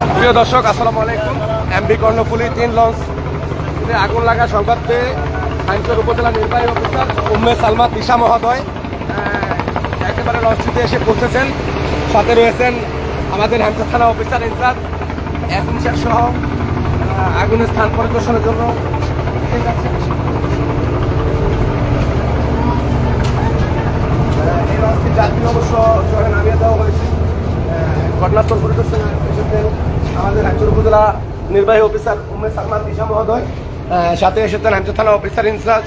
প্রিয় দর্শক, আসসালামু আলাইকুম। এমবি কর্ণফুলি তিন লঞ্চ। আগুন লাগা সংবাদ পেয়ে আইনচর উপজেলা নির্বাহী অফিসার উম্মে সালমা দিশা মহোদয় একেবারে লঞ্চটিতে এসে পৌঁছেছেন। সাথে রয়েছেন আমাদের হ্যামচর থানা অফিসার ইনচার্জ অ্যাসিনচার সহ আগুনের স্থান পরিদর্শনের জন্য। এই লঞ্চটির যাত্রী অবশ্য নামিয়ে দেওয়া হয়েছে। ঘটনাস্থল পরিদর্শনে এসেছেন আমাদের হাঞ্চুর উপজেলা নির্বাহী অফিসার উমে সালমান দিশা মহোদয় সাথে এসেছেন হাঞ্চুর থানা officer in charge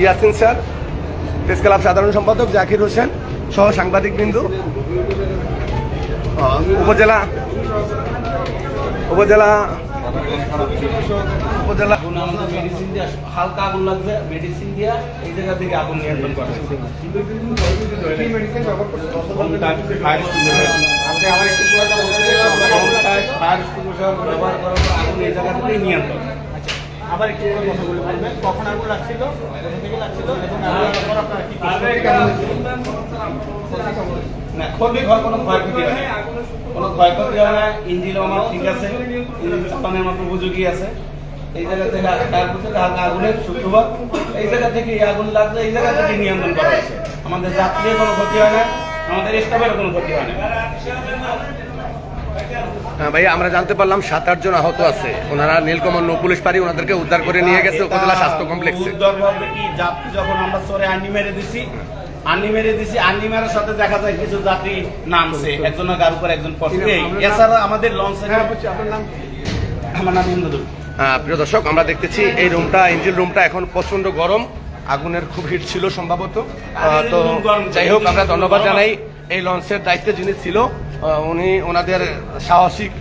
Yasin sir press club সাধারণ সম্পাদক জাকির হোসেন সহ সাংবাদিক বিন্দু। উপজেলা উপজেলা উপজেলা। মেডিসিন দিয়ে হালকা আগুন লাগবে মেডিসিন দিয়া এই জায়গা থেকে আগুন নিয়ন্ত্রণ করা আগুন এই জায়গা থেকেই নিয়ন্ত্রণ। আবার একটু থেকে না, কোনো কোনো ঠিক আছে। উপযোগী আছে। এই জায়গা থেকে থেকে আগুনের সূত্রপাত। এই জায়গা থেকে আগুন লাগলে এই জায়গা থেকে নিয়ন্ত্রণ করা হয়েছে। আমাদের যাত্রীর কোনো ক্ষতি হয় না। আমাদের স্টাফের কোনো ক্ষতি হয় না। হ্যাঁ ভাই আমরা জানতে পারলাম সাত আট জন আহত আছে। ওনারা নীলকমল নৌ পুলিশ পারি ওনাদেরকে উদ্ধার করে নিয়ে গেছে উপজেলা স্বাস্থ্য কমপ্লেক্সে। উদ্ধার হবে কি? যখন আমরা চরে আনি মেরে দিছি আনি মেরে দিছি আনি মেরার সাথে দেখা যায় কিছু যাত্রী নামছে একজনের উপর একজন পড়ছে। এছাড়া আমাদের লঞ্চে আমার নাম ইন্দ্রদূত আহ, প্রিয় দর্শক আমরা দেখতেছি এই রুমটা ইঞ্জিন রুমটা এখন প্রচণ্ড গরম। আগুনের খুব হিট ছিল সম্ভবত। তো যাই হোক আমরা ধন্যবাদ জানাই। এই লঞ্চের দায়িত্বে যিনি ছিল উনি ওনাদের সাহসিক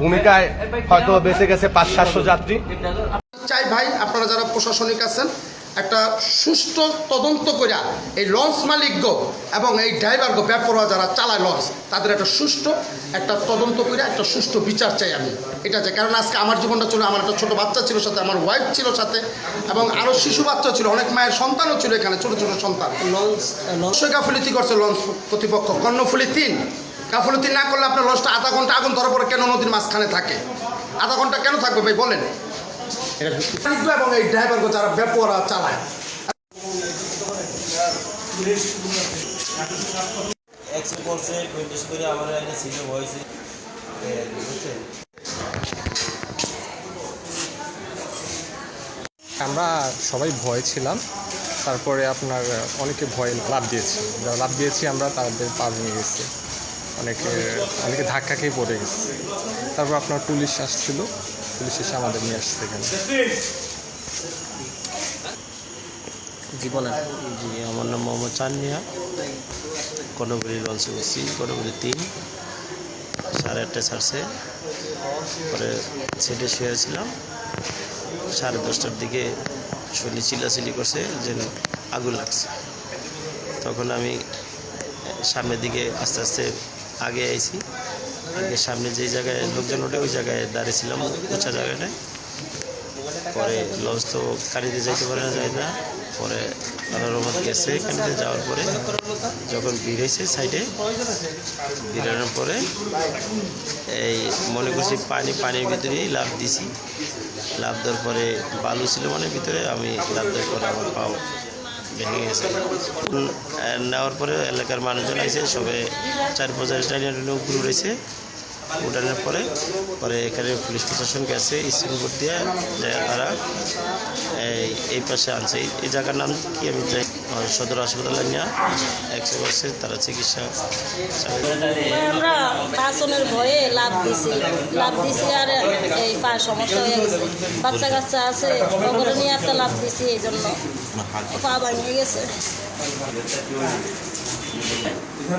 ভূমিকায় হয়তো বেঁচে গেছে পাঁচ সাতশো যাত্রী। চাই ভাই আপনারা যারা প্রশাসনিক আছেন একটা সুষ্ঠু তদন্ত করে এই লঞ্চ মালিকগ এবং এই ড্রাইভারগ ব্যাপাররা যারা চালায় লঞ্চ তাদের একটা সুষ্ঠু একটা তদন্ত করে একটা সুষ্ঠু বিচার চাই আমি। এটা চাই কারণ আজকে আমার জীবনটা ছিল আমার একটা ছোটো বাচ্চা ছিল সাথে আমার ওয়াইফ ছিল সাথে এবং আরও শিশু বাচ্চা ছিল অনেক মায়ের সন্তানও ছিল এখানে ছোট ছোট সন্তান। লঞ্চ লঞ্চই গাফিলতি করছে লঞ্চ কর্তৃপক্ষ কর্ণফুলি তিন। গাফিলতি না করলে আপনার লঞ্চটা আধা ঘণ্টা আগুন ধরার পরে কেন নদীর মাঝখানে থাকে? আধা ঘণ্টা কেন থাকবে ভাই বলেন। এটা এবং এই ড্রাইভারকে যারা বেপরা চালায়। এক্সেল করছে টোয়েন্টি করে আমার একটা সিজে হয়েছে আমরা সবাই ভয় ছিলাম তারপরে আপনার অনেকে ভয় লাভ দিয়েছি। যারা লাভ দিয়েছি আমরা তাদের পা ভেঙে গেছি। অনেকে অনেকে ধাক্কা খেয়ে পড়ে গেছে। তারপর আপনার পুলিশ আসছিল পুলিশ এসে আমাদের নিয়ে আসছে এখানে জীবনে জি, আমার নাম মোহাম্মদ চান্নিয়া। কর্ণবুলি লঞ্চে বসছি কর্ণবুলি তিন। সাড়ে আটটায় ছাড়ছে। পরে সেটে শুয়েছিলাম। সাড়ে দশটার দিকে শরীর চিল্লাচিল্লি করছে যে আগুন লাগছে। তখন আমি সামনের দিকে আস্তে আস্তে আগে আইছি। আগে সামনে যেই জায়গায় লোকজন ওঠে ওই জায়গায় দাঁড়িয়েছিলাম উঁচা জায়গাটায়। পরে লঞ্চ তো কানিতে যাইতে পারে না, যায় না। পরে রহমত গেছে কানিতে যাওয়ার পরে। যখন ভিড় হয়েছে সাইডে ভিড়ানোর পরে এই মনে করছি পানি, পানির ভিতরেই লাভ দিছি। লাভ দেওয়ার পরে বালু ছিল মানে ভিতরে, আমি লাভ দেওয়ার পরে আমার পাও ভেঙে গেছে। নেওয়ার পরে এলাকার মানুষজন আছে সবে চার টাইনের উপরে উঠেছে। উঠানোর পরে পরে এখানে পুলিশ প্রশাসন গেছে স্ক্রিনবোর্ড দিয়ে তারা। এই পাশে আনছে। এই- জায়গার নাম কি? আমি যাই সদর হাসপাতালে নিয়ে একশো করছে, তারা চিকিৎসা। আমরা বাসনের ভয়ে লাভ দিছি। লাভ দিছি আর এই পা সমস্যা হয়ে গেছে। বাচ্চা কাচ্চা আছে, ওগুলো নিয়ে একটা লাভ দিছি এই জন্য। পা ভাঙে গেছে।